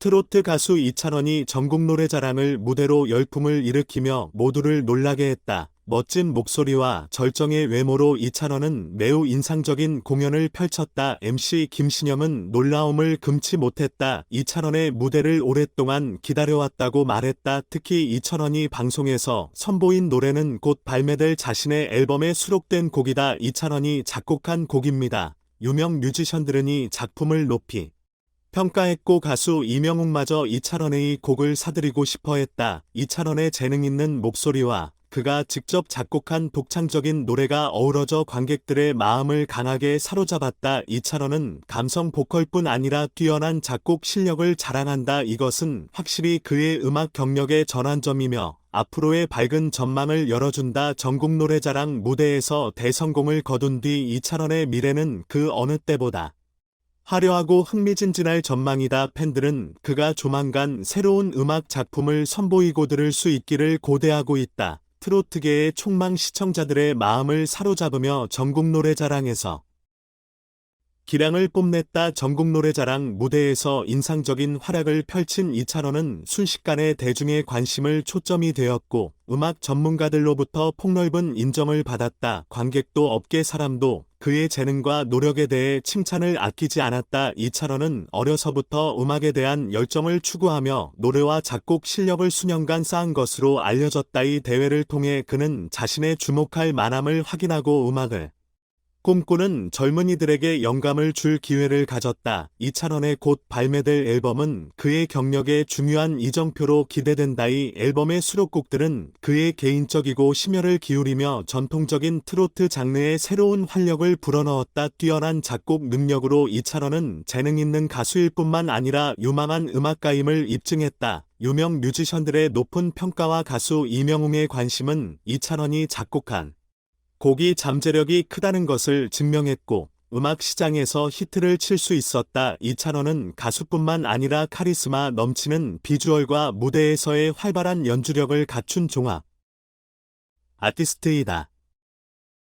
트로트 가수 이찬원이 전국 노래자랑을 무대로 열풍을 일으키며 모두를 놀라게 했다. 멋진 목소리와 절정의 외모로 이찬원은 매우 인상적인 공연을 펼쳤다. MC 김신영은 놀라움을 금치 못했다. 이찬원의 무대를 오랫동안 기다려왔다고 말했다. 특히 이찬원이 방송에서 선보인 노래는 곧 발매될 자신의 앨범에 수록된 곡이다. 이찬원이 작곡한 곡입니다. 유명 뮤지션들은 이 작품을 높이 평가했고 가수 이명웅마저 이찬원의 곡을 사들이고 싶어 했다. 이찬원의 재능 있는 목소리와 그가 직접 작곡한 독창적인 노래가 어우러져 관객들의 마음을 강하게 사로잡았다. 이찬원은 감성 보컬뿐 아니라 뛰어난 작곡 실력을 자랑한다. 이것은 확실히 그의 음악 경력의 전환점이며 앞으로의 밝은 전망을 열어준다. 전국 노래자랑 무대에서 대성공을 거둔 뒤 이찬원의 미래는 그 어느 때보다 화려하고 흥미진진할 전망이다. 팬들은 그가 조만간 새로운 음악 작품을 선보이고 들을 수 있기를 고대하고 있다. 트로트계의 촉망 시청자들의 마음을 사로잡으며 전국 노래자랑에서 기량을 뽐냈다. 전국 노래자랑 무대에서 인상적인 활약을 펼친 이찬원은 순식간에 대중의 관심을 초점이 되었고 음악 전문가들로부터 폭넓은 인정을 받았다. 관객도 업계 사람도 그의 재능과 노력에 대해 칭찬을 아끼지 않았다. 이찬원은 어려서부터 음악에 대한 열정을 추구하며 노래와 작곡 실력을 수년간 쌓은 것으로 알려졌다. 이 대회를 통해 그는 자신의 주목할 만함을 확인하고 음악을 꿈꾸는 젊은이들에게 영감을 줄 기회를 가졌다. 이찬원의 곧 발매될 앨범은 그의 경력의 중요한 이정표로 기대된다. 이 앨범의 수록곡들은 그의 개인적이고 심혈을 기울이며 전통적인 트로트 장르의 새로운 활력을 불어넣었다. 뛰어난 작곡 능력으로 이찬원은 재능 있는 가수일 뿐만 아니라 유망한 음악가임을 입증했다. 유명 뮤지션들의 높은 평가와 가수 이명웅의 관심은 이찬원이 작곡한 곡이 잠재력이 크다는 것을 증명했고 음악 시장에서 히트를 칠 수 있었다. 이찬원은 가수뿐만 아니라 카리스마 넘치는 비주얼과 무대에서의 활발한 연주력을 갖춘 종합 아티스트이다.